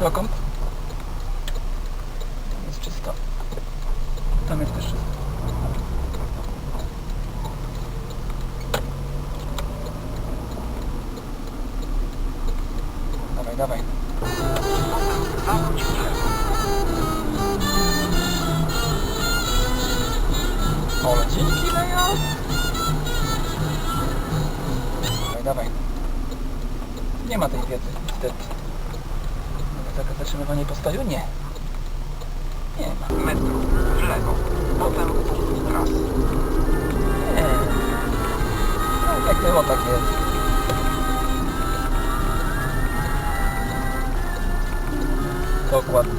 Dokąd? Jest czysto. Tam jest też czysto. Dawaj, dawaj. O, dzięki, Leo! Dawaj, dawaj. Nie ma tej wiedzy, wstyd. Zatrzymywanie postoju? Nie. Nie ma. Metrów w lewo. Potem punkt trasy. Nie. No, jak było, tak jest. Dokładnie.